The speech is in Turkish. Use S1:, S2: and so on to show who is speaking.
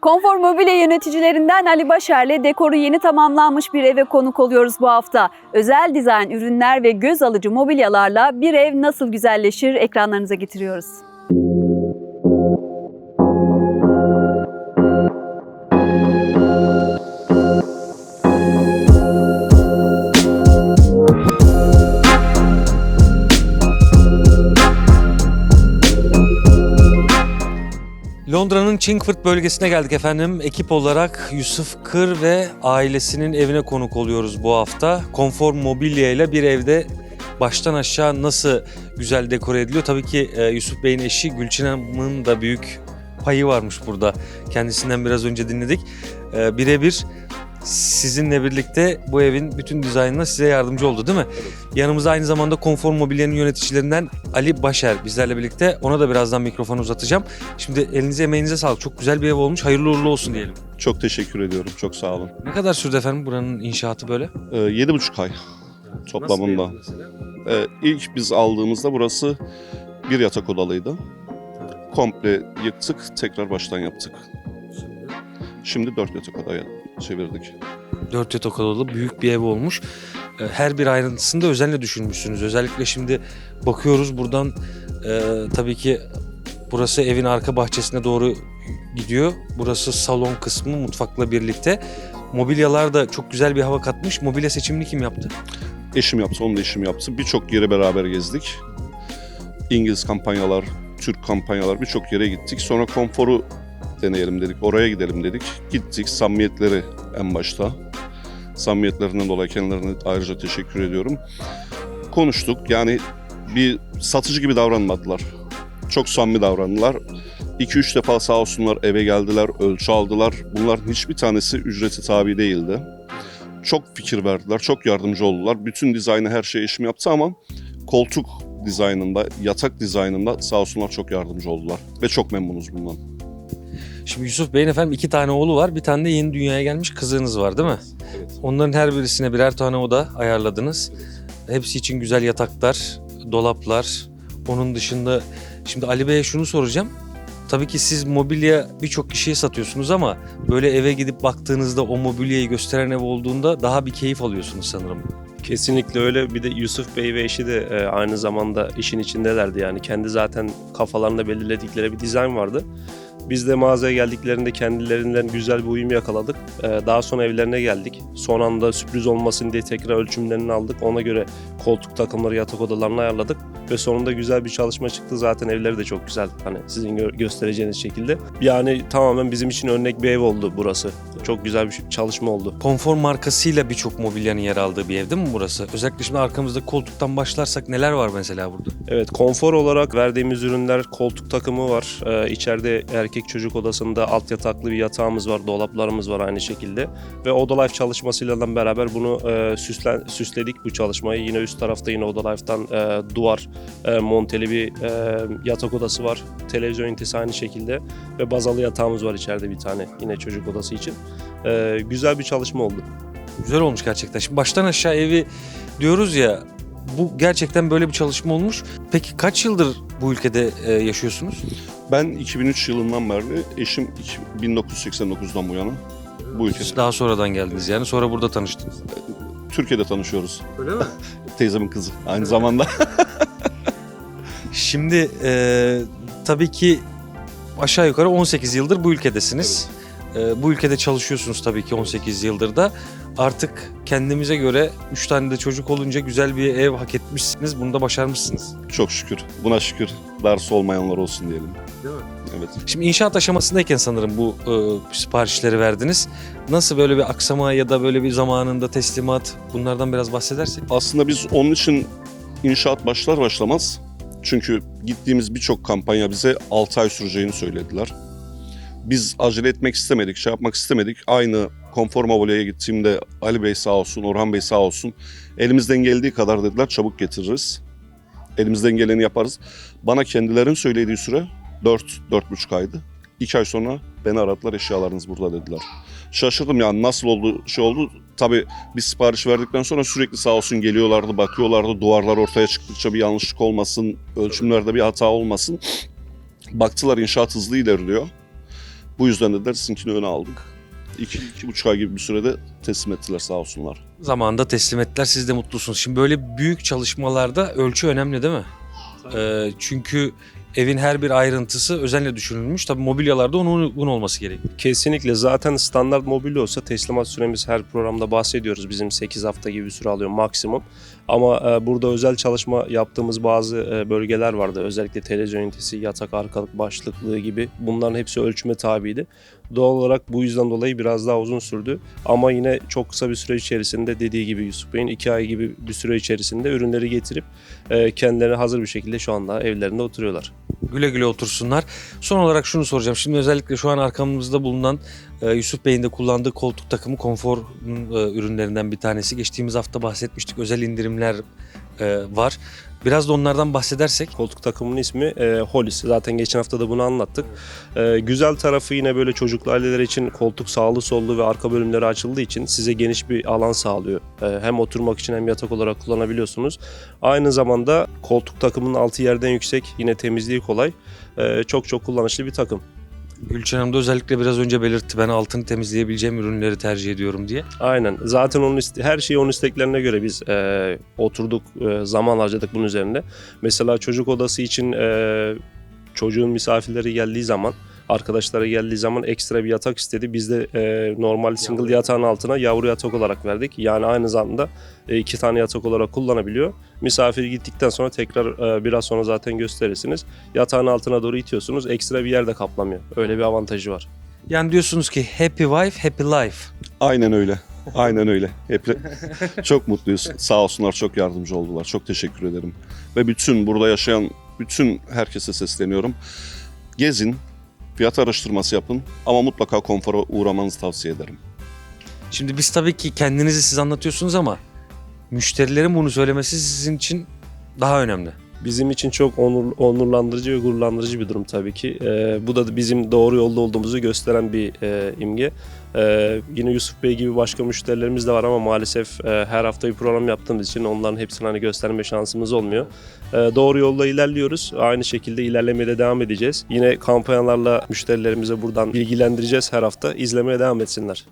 S1: Konfor Mobilya yöneticilerinden Ali Başer'le dekoru yeni tamamlanmış bir eve konuk oluyoruz bu hafta. Özel dizayn ürünler ve göz alıcı mobilyalarla bir ev nasıl güzelleşir ekranlarınıza getiriyoruz.
S2: Londra'nın Chingford bölgesine geldik efendim. Ekip olarak Yusuf Kır ve ailesinin evine konuk oluyoruz bu hafta. Konfor mobilya ile bir evde baştan aşağı nasıl güzel dekore ediliyor. Tabii ki e, Yusuf Bey'in eşi Gülçin Hanım'ın da büyük payı varmış burada. Kendisinden biraz önce dinledik. E, Birebir sizinle birlikte bu evin bütün dizaynına size yardımcı oldu değil mi? Yanımızda aynı zamanda Konfor Mobilya'nın yöneticilerinden Ali Başer bizlerle birlikte. Ona da birazdan mikrofonu uzatacağım. Şimdi elinize emeğinize sağlık. Çok güzel bir ev olmuş. Hayırlı uğurlu olsun diyelim.
S3: Çok teşekkür ediyorum. Çok sağ olun.
S2: Ne kadar sürdü efendim buranın inşaatı böyle?
S3: Ee, Yedi buçuk ay toplamında. Ee, ilk biz aldığımızda burası bir yatak odalıydı. Komple yıktık, tekrar baştan yaptık. Şimdi dört yatak odaya çevirdik.
S2: Dört yatak odalı büyük bir ev olmuş. Ee, Her bir ayrıntısını da özenle düşünmüşsünüz. Özellikle şimdi bakıyoruz buradan e, tabii ki burası evin arka bahçesine doğru gidiyor. Burası salon kısmı mutfakla birlikte. Mobilyalar da çok güzel bir hava katmış. Mobilya seçimini kim yaptı?
S3: Eşim yaptı, onu da eşim yaptı. Birçok yere beraber gezdik. İngiliz kampanyalar, Türk kampanyalar birçok yere gittik. Sonra konforu deneyelim dedik, oraya gidelim dedik. Gittik, samimiyetleri en başta. Samimiyetlerinden dolayı kendilerine ayrıca teşekkür ediyorum. Konuştuk, yani bir satıcı gibi davranmadılar. Çok samimi davrandılar. 2-3 defa sağ olsunlar eve geldiler, ölçü aldılar. Bunların hiçbir tanesi ücreti tabi değildi. Çok fikir verdiler, çok yardımcı oldular. Bütün dizaynı her şeyi eşim yaptı ama koltuk dizaynında, yatak dizaynında sağ olsunlar çok yardımcı oldular. Ve çok memnunuz bundan.
S2: Şimdi Yusuf Bey'in efendim iki tane oğlu var. Bir tane de yeni dünyaya gelmiş kızınız var değil mi?
S3: Evet.
S2: Onların her birisine birer tane oda ayarladınız. Hepsi için güzel yataklar, dolaplar. Onun dışında şimdi Ali Bey'e şunu soracağım. Tabii ki siz mobilya birçok kişiye satıyorsunuz ama böyle eve gidip baktığınızda o mobilyayı gösteren ev olduğunda daha bir keyif alıyorsunuz sanırım.
S4: Kesinlikle öyle. Bir de Yusuf Bey ve eşi de e, aynı zamanda işin içindelerdi. Yani kendi zaten kafalarında belirledikleri bir dizayn vardı. Biz de mağazaya geldiklerinde kendilerinden güzel bir uyum yakaladık. E, daha sonra evlerine geldik. Son anda sürpriz olmasın diye tekrar ölçümlerini aldık. Ona göre koltuk takımları, yatak odalarını ayarladık. Ve sonunda güzel bir çalışma çıktı. Zaten evleri de çok güzel. Hani sizin gö- göstereceğiniz şekilde. Yani tamamen bizim için örnek bir ev oldu burası. Çok güzel bir çalışma oldu.
S2: Konfor markasıyla birçok mobilyanın yer aldığı bir ev değil mi burası? Özellikle şimdi arkamızda koltuktan başlarsak neler var mesela burada?
S4: Evet konfor olarak verdiğimiz ürünler koltuk takımı var. Ee, içeride erkek çocuk odasında alt yataklı bir yatağımız var, dolaplarımız var aynı şekilde. Ve Odalife çalışmasıyla da beraber bunu e, süslen, süsledik bu çalışmayı. Yine üst tarafta yine Odalife'dan e, duvar e, monteli bir e, yatak odası var. Televizyon ünitesi aynı şekilde ve bazalı yatağımız var içeride bir tane yine çocuk odası için. E, güzel bir çalışma oldu.
S2: Güzel olmuş gerçekten. Şimdi baştan aşağı evi diyoruz ya bu gerçekten böyle bir çalışma olmuş. Peki kaç yıldır bu ülkede e, yaşıyorsunuz?
S3: Ben 2003 yılından beri, eşim iki- 1989'dan bu yana bu ülkede.
S2: Siz daha sonradan geldiniz yani sonra burada tanıştınız.
S3: Türkiye'de tanışıyoruz.
S2: Öyle mi?
S3: Teyzemin kızı aynı zamanda.
S2: Şimdi e, tabii ki aşağı yukarı 18 yıldır bu ülkedesiniz. E, bu ülkede çalışıyorsunuz tabii ki 18 yıldır da. Artık kendimize göre 3 tane de çocuk olunca güzel bir ev hak etmişsiniz. Bunu da başarmışsınız.
S3: Çok şükür. Buna şükür. Darısı olmayanlar olsun diyelim.
S2: Değil mi?
S3: Evet.
S2: Şimdi inşaat aşamasındayken sanırım bu e, siparişleri verdiniz. Nasıl böyle bir aksama ya da böyle bir zamanında teslimat bunlardan biraz bahsedersek?
S3: Aslında biz onun için inşaat başlar başlamaz. Çünkü gittiğimiz birçok kampanya bize 6 ay süreceğini söylediler. Biz acele etmek istemedik, şey yapmak istemedik. Aynı konfor mobilyaya gittiğimde Ali Bey sağ olsun, Orhan Bey sağ olsun. Elimizden geldiği kadar dediler çabuk getiririz. Elimizden geleni yaparız. Bana kendilerinin söylediği süre 4 4,5 aydı. 2 ay sonra beni aradılar eşyalarınız burada dediler. Şaşırdım yani nasıl oldu şey oldu. Tabii biz sipariş verdikten sonra sürekli sağ olsun geliyorlardı, bakıyorlardı. Duvarlar ortaya çıktıkça bir yanlışlık olmasın, ölçümlerde bir hata olmasın. Baktılar inşaat hızlı ilerliyor. Bu yüzden dediler sizinkini öne aldık. İki, iki buçuk ay gibi bir sürede teslim ettiler sağ olsunlar.
S2: Zamanında teslim ettiler siz de mutlusunuz. Şimdi böyle büyük çalışmalarda ölçü önemli değil mi? Ee, çünkü evin her bir ayrıntısı özenle düşünülmüş. Tabii mobilyalarda onun uygun olması gerekiyor.
S4: Kesinlikle zaten standart mobilya olsa teslimat süremiz her programda bahsediyoruz. Bizim 8 hafta gibi bir süre alıyor maksimum. Ama e, burada özel çalışma yaptığımız bazı e, bölgeler vardı. Özellikle televizyon ünitesi, yatak arkalık başlıklığı gibi bunların hepsi ölçüme tabiydi. Doğal olarak bu yüzden dolayı biraz daha uzun sürdü. Ama yine çok kısa bir süre içerisinde dediği gibi Yusuf Bey'in 2 ay gibi bir süre içerisinde ürünleri getirip e, kendilerine hazır bir şekilde şu anda evlerinde oturuyorlar.
S2: Güle güle otursunlar. Son olarak şunu soracağım. Şimdi özellikle şu an arkamızda bulunan e, Yusuf Bey'in de kullandığı koltuk takımı konforun e, ürünlerinden bir tanesi. Geçtiğimiz hafta bahsetmiştik. Özel indirimler var. Biraz da onlardan bahsedersek.
S4: Koltuk takımının ismi e, Hollis. Zaten geçen hafta da bunu anlattık. E, güzel tarafı yine böyle çocuklu aileler için koltuk sağlı sollu ve arka bölümleri açıldığı için size geniş bir alan sağlıyor. E, hem oturmak için hem yatak olarak kullanabiliyorsunuz. Aynı zamanda koltuk takımının altı yerden yüksek. Yine temizliği kolay. E, çok çok kullanışlı bir takım.
S2: Gülçin Hanım da özellikle biraz önce belirtti. Ben altını temizleyebileceğim ürünleri tercih ediyorum diye.
S4: Aynen. Zaten onun her şeyi onun isteklerine göre biz e, oturduk, e, zaman harcadık bunun üzerinde. Mesela çocuk odası için e, çocuğun misafirleri geldiği zaman, arkadaşları geldiği zaman ekstra bir yatak istedi. Biz de e, normal single yatağın altına yavru yatak olarak verdik. Yani aynı zamanda e, iki tane yatak olarak kullanabiliyor. Misafir gittikten sonra tekrar e, biraz sonra zaten gösterirsiniz. Yatağın altına doğru itiyorsunuz. Ekstra bir yer de kaplamıyor. Öyle bir avantajı var.
S2: Yani diyorsunuz ki happy wife, happy life.
S3: Aynen öyle. Aynen öyle. Hep çok mutluyuz. Sağ olsunlar çok yardımcı oldular. Çok teşekkür ederim. Ve bütün burada yaşayan bütün herkese sesleniyorum. Gezin, fiyat araştırması yapın ama mutlaka konfora uğramanızı tavsiye ederim.
S2: Şimdi biz tabii ki kendinizi siz anlatıyorsunuz ama müşterilerin bunu söylemesi sizin için daha önemli.
S4: Bizim için çok onur, onurlandırıcı ve gururlandırıcı bir durum tabii ki. Ee, bu da bizim doğru yolda olduğumuzu gösteren bir e, imge. Ee, yine Yusuf Bey gibi başka müşterilerimiz de var ama maalesef e, her hafta bir program yaptığımız için onların hepsini hani gösterme şansımız olmuyor. Ee, doğru yolda ilerliyoruz. Aynı şekilde ilerlemeye de devam edeceğiz. Yine kampanyalarla müşterilerimize buradan bilgilendireceğiz her hafta. İzlemeye devam etsinler.